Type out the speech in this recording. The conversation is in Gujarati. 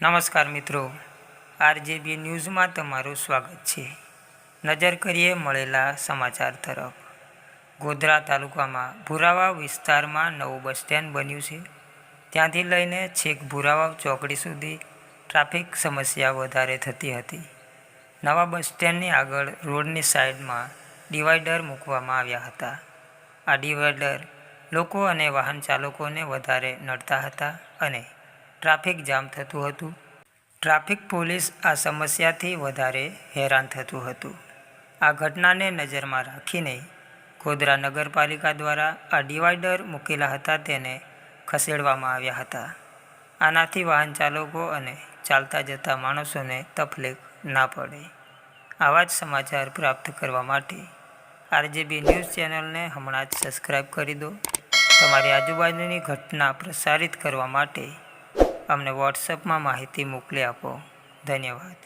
નમસ્કાર મિત્રો. આરજેબી ન્યૂઝમાં તમારું સ્વાગત છે. નજર કરીએ મળેલા સમાચાર તરફ. ગોધરા તાલુકામાં ભુરાવાવ વિસ્તારમાં નવું બસ સ્ટેન્ડ બન્યું છે. ત્યાંથી લઈને છેક ભુરાવાવ ચોકડી સુધી ટ્રાફિક સમસ્યા વધારે થતી હતી. નવા બસ સ્ટેન્ડની આગળ રોડની સાઈડમાં ડિવાઈડર મૂકવામાં આવ્યા હતા. આ ડિવાઈડર લોકો અને વાહન ચાલકોને વધારે નડતા હતા અને ટ્રાફિક જામ થતું હતું. ટ્રાફિક પોલીસ આ સમસ્યાથી વધારે હેરાન થતું હતું. આ ઘટનાને નજરમાં રાખીને ગોધરા નગરપાલિકા દ્વારા આ ડિવાઈડર મૂકેલા હતા તેને ખસેડવામાં આવ્યા હતા. આનાથી વાહન ચાલકો અને ચાલતા જતા માણસોને તકલીફ ના પડે. આવા જ સમાચાર પ્રાપ્ત કરવા માટે આરજેબી ન્યૂઝ ચેનલને હમણાં જ સબસ્ક્રાઈબ કરી દો. તમારી આજુબાજુની ઘટના પ્રસારિત કરવા માટે અમને વોટ્સઅપમાં માહિતી મોકલી આપો. ધન્યવાદ.